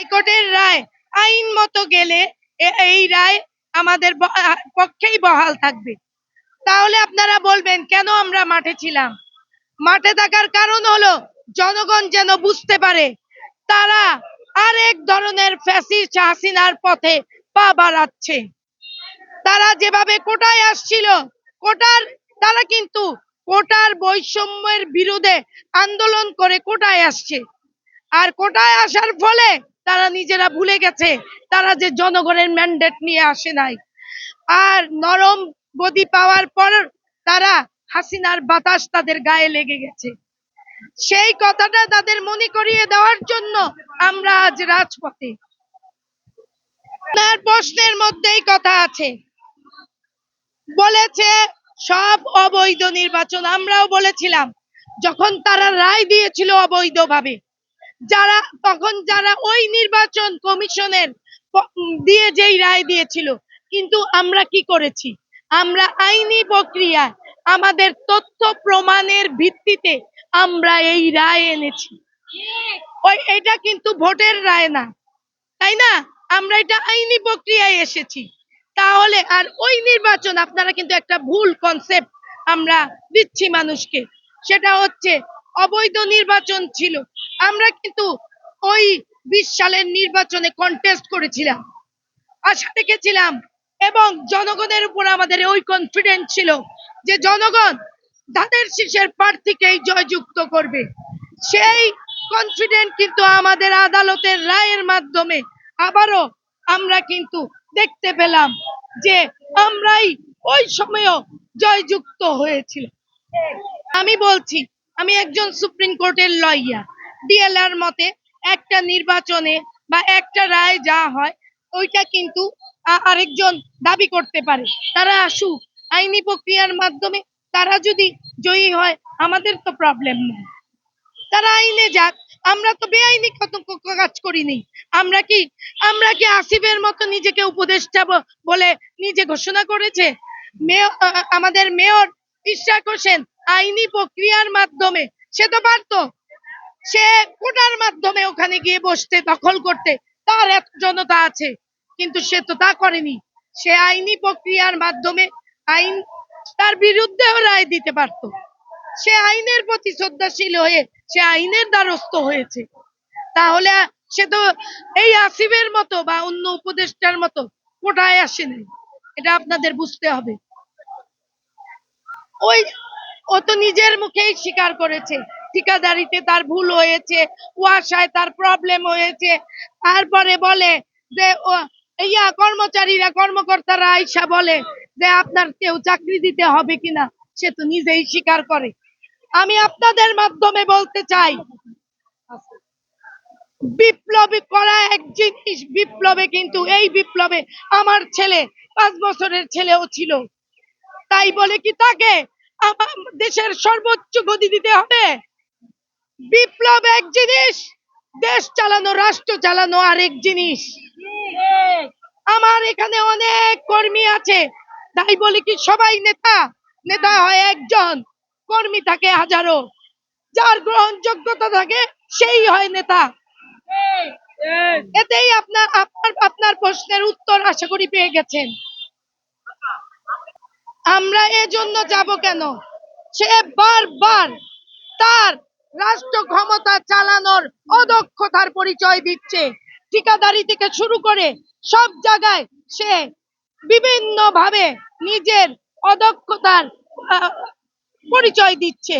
হাইকোর্টের রায় আইন মতো গেলে এই রায় আমাদের পক্ষেই বহাল থাকবে। তাহলে আপনারা বলবেন, কেন আমরা মাঠে ছিলাম? মাঠে থাকার কারণ হলো, জনগণ যেন বুঝতে পারে, তারা আরেক ধরনের ফ্যাসিস্ট হাসিনার পথে পা বাড়াচ্ছে। তারা যেভাবে কোটায় আসছিল, কোটার, তারা কিন্তু কোটার বৈষম্যের বিরুদ্ধে আন্দোলন করে কোটায় আসছে। আর কোটায় আসার ফলে তারা নিজেরা ভুলে গেছে, তারা যে জনগণের ম্যান্ডেট নিয়ে আসে নাই। আর নরম গদি পাওয়ার পর তারা হাসিনার বাতাস তাদের গায়ে লেগে গেছে। সেই কথাটা তাদের মনে করিয়ে দেওয়ার জন্য আমরা আজ রাজপথে। তার প্রশ্নের মধ্যেই কথা আছে। বলেছে, সব অবৈধ নির্বাচন আমরাও বলেছিলাম, যখন তারা রায় দিয়েছিল অবৈধভাবে। যারা, তখন যারা ওই নির্বাচন কমিশনের দিয়ে যেই রায় দিয়েছিল। কিন্তু আমরা কি করেছি? আমরা আইনি প্রক্রিয়ায় আমাদের তথ্য প্রমাণের ভিত্তিতে আমরা এই রায় এনেছি। ওই, এটা কিন্তু ভোটের রায় না। তাই না? আমরা এটা আইনি প্রক্রিয়ায় এসেছি। তাহলে আর ওই নির্বাচন, আপনারা কিন্তু একটা ভুল কনসেপ্ট আমরা দিচ্ছি মানুষকে। সেটা হচ্ছে অবৈধ নির্বাচন ছিল। আমরা কিন্তু ওই বিশ সালের নির্বাচনে কন্টেস্ট করেছিলাম। আশা রেখেছিলাম এবং জনগণের উপর আমাদের ওই কনফিডেন্স ছিল যে জনগণ তাদের শীষের প্রার্থীকেই জয়যুক্ত করবে। সেই কনফিডেন্ট কিন্তু আমাদের আদালতের রায়ের মাধ্যমে আবারও আমরা কিন্তু দেখতে পেলাম যে আমরাই ওই সময়ও জয়যুক্ত হয়েছিল আমি বলছি আমি একজন সুপ্রিম কোর্টের লয়ার ডিএলআর মতে একটা নির্বাচনে বা একটা রায় যা হয়, ওইটা কিন্তু আরেকজন দাবি করতে পারে। তারা আসুক, আইনি প্রক্রিয়ার মাধ্যমে তারা যদি জয়ী হয়, আমাদের তো প্রবলেম নেই। তারা আইনে যাক, আমরা তো বেআইনি কত কাজ করিনি আমরা কি আমরা কি আসিফের মতো নিজেকে উপদেষ্টা বলে নিজে ঘোষণা করেছে? আমাদের মেয়র ইশরাক হোসেন আইনি প্রক্রিয়ার মাধ্যমে, সে তো পারতো। সে কোটার মাধ্যমে ওখানে গিয়ে বসতে, দখল করতে, তার এক জনতা আছে। কিন্তু সে তো তা করেনি। সে আইনি প্রক্রিয়ার মাধ্যমে আইন, তার বিরুদ্ধেও রায় দিতে পারতো। সে আইনের প্রতি শ্রদ্ধাশীল হয়ে, সে আইনের দ্বারস্থ হয়েছে। তাহলে সে তো এই আসিফের মতো বা অন্য উপদেষ্টার মতো কোটায় আসেনি। এটা আপনাদের বুঝতে হবে। ওই ও তো নিজের মুখেই স্বীকার করেছে। ঠিকাদারিতে তার ভুল হয়েছে ওয়াসায় তার প্রবলেম হয়েছে। তারপরে বলে যে ইয়া, কর্মচারীরা, কর্মকর্তারা আইসা বলে যে, আপনার কেউ চাকরি দিতে হবে কিনা, সে তো নিজেই স্বীকার করে। আমি আপনাদের মাধ্যমে বলতে চাই, বিপ্লবী করা এক জিনিস, বিপ্লবে কিন্তু এই বিপ্লবে আমার ছেলে, পাঁচ বছরের ছেলেও ছিল। তাই বলে কি তাকে দেশের সর্বোচ্চ গতি দিতে হবে। বিপ্লব এক জিনিস, দেশ চালানো, রাষ্ট্র চালানো আরেক জিনিস। আমার এখানে অনেক কর্মী আছে, তাই বলে কি সবাই নেতা নেতা হয় একজন, কর্মী থাকে হাজারো। যার গ্রহণযোগ্যতা থাকে, সেই হয় নেতা। এতেই আপনার আপনার আপনার প্রশ্নের উত্তর আশা করি পেয়ে গেছেন। আমরা এজন্য যাব কেন? সে বারবার তার রাষ্ট্র ক্ষমতা চালানোর অদক্ষতার পরিচয় দিচ্ছে। ঠিকাদারি থেকে শুরু করে সব জায়গায় সে বিভিন্নভাবে নিজের অদক্ষতার পরিচয় দিচ্ছে।